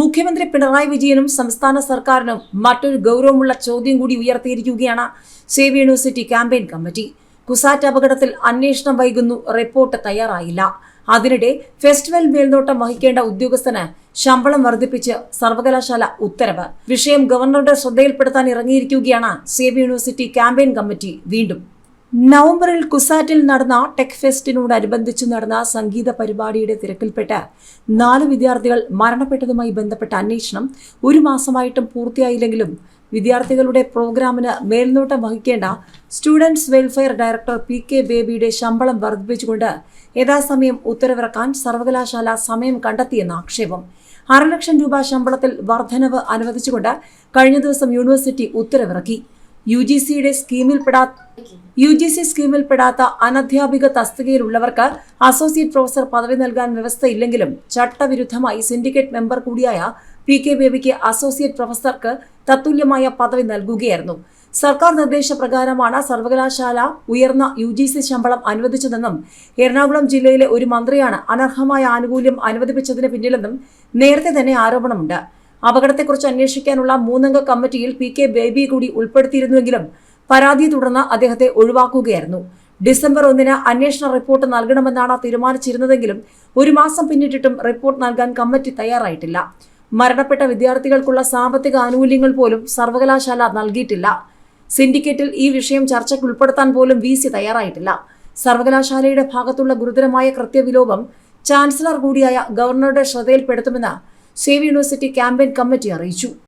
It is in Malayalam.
മുഖ്യമന്ത്രി പിണറായി വിജയനും സംസ്ഥാന സർക്കാരിനും മറ്റൊരു ഗൗരവമുള്ള ചോദ്യം കൂടി ഉയർത്തിയിരിക്കുകയാണ് save university campaign committee. CUSAT അപകടത്തിൽ അന്വേഷണം വൈകുന്നു റിപ്പോർട്ട് തയ്യാറായില്ല. അതിനിടെ ഫെസ്റ്റിവൽ മേൽനോട്ടം വഹിക്കേണ്ട ഉദ്യോഗസ്ഥന് ശമ്പളം വർദ്ധിപ്പിച്ച് സർവകലാശാല ഉത്തരവ്. വിഷയം ഗവർണറുടെ ശ്രദ്ധയിൽപ്പെടുത്താൻ ഇറങ്ങിയിരിക്കുകയാണ് സേവ് യൂണിവേഴ്സിറ്റി ക്യാമ്പയിൻ കമ്മിറ്റി വീണ്ടും. നവംബറിൽ കുസാറ്റിൽ നടന്ന ടെക് ഫെസ്റ്റിനോടനുബന്ധിച്ച് നടന്ന സംഗീത പരിപാടിയുടെ തിരക്കിൽപ്പെട്ട് നാല് വിദ്യാർത്ഥികൾ മരണപ്പെട്ടതുമായി ബന്ധപ്പെട്ട അന്വേഷണം ഒരു മാസമായിട്ടും പൂർത്തിയായില്ലെങ്കിലും വിദ്യാർത്ഥികളുടെ പ്രോഗ്രാമിന് മേൽനോട്ടം വഹിക്കേണ്ട students welfare director P K ബേബിയുടെ ശമ്പളം വർദ്ധിപ്പിച്ചുകൊണ്ട് യഥാസമയം ഉത്തരവിറക്കാൻ സർവകലാശാല സമയം കണ്ടെത്തിയെന്ന ആക്ഷേപം. അരലക്ഷം രൂപ ശമ്പളത്തിൽ വർധനവ് അനുവദിച്ചുകൊണ്ട് കഴിഞ്ഞ ദിവസം യൂണിവേഴ്സിറ്റി ഉത്തരവിറക്കി. യു ജി സിയുടെ സ്കീമിൽപ്പെടാ യു ജി സി സ്കീമിൽപ്പെടാത്ത അനധ്യാപിക തസ്തികയിലുള്ളവർക്ക് അസോസിയേറ്റ് പ്രൊഫസർ പദവി നൽകാൻ വ്യവസ്ഥയില്ലെങ്കിലും ചട്ടവിരുദ്ധമായി സിൻഡിക്കേറ്റ് മെമ്പർ കൂടിയായ പി കെ ബേബിക്ക് അസോസിയേറ്റ് പ്രൊഫസർക്ക് തത്തുല്യമായ പദവി നൽകുകയായിരുന്നു. സർക്കാർ നിർദ്ദേശപ്രകാരമാണ് സർവകലാശാല ഉയർന്ന യു ജി സി ശമ്പളം അനുവദിച്ചതെന്നും എറണാകുളം ജില്ലയിലെ ഒരു മന്ത്രിയാണ് അനർഹമായ ആനുകൂല്യം അനുവദിപ്പിച്ചതിന് പിന്നിലെന്നും നേരത്തെ തന്നെ ആരോപണമുണ്ട്. അപകടത്തെക്കുറിച്ച് അന്വേഷിക്കാനുള്ള മൂന്നംഗ കമ്മിറ്റിയിൽ പി കെ ബേബി കൂടി ഉൾപ്പെടുത്തിയിരുന്നുവെങ്കിലും പരാതിയെ തുടർന്ന് അദ്ദേഹത്തെ ഒഴിവാക്കുകയായിരുന്നു. ഡിസംബർ ഒന്നിന് അന്വേഷണ റിപ്പോർട്ട് നൽകണമെന്നാണ് തീരുമാനിച്ചിരുന്നതെങ്കിലും ഒരു മാസം പിന്നിട്ടിട്ടും റിപ്പോർട്ട് നൽകാൻ കമ്മിറ്റി തയ്യാറായിട്ടില്ല. മരണപ്പെട്ട വിദ്യാർത്ഥികൾക്കുള്ള സാമ്പത്തിക ആനുകൂല്യങ്ങൾ പോലും സർവകലാശാല നൽകിയിട്ടില്ല. സിൻഡിക്കേറ്റിൽ ഈ വിഷയം ചർച്ചയ്ക്ക് ഉൾപ്പെടുത്താൻ പോലും വി സി തയ്യാറായിട്ടില്ല. സർവകലാശാലയുടെ ഭാഗത്തുള്ള ഗുരുതരമായ കൃത്യവിലോപം ചാൻസലർ കൂടിയായ ഗവർണറുടെ ശ്രദ്ധയിൽപ്പെടുത്തുമെന്ന് സേവ് യൂണിവേഴ്സിറ്റി ക്യാമ്പയിൻ കമ്മിറ്റി അറിയിച്ചു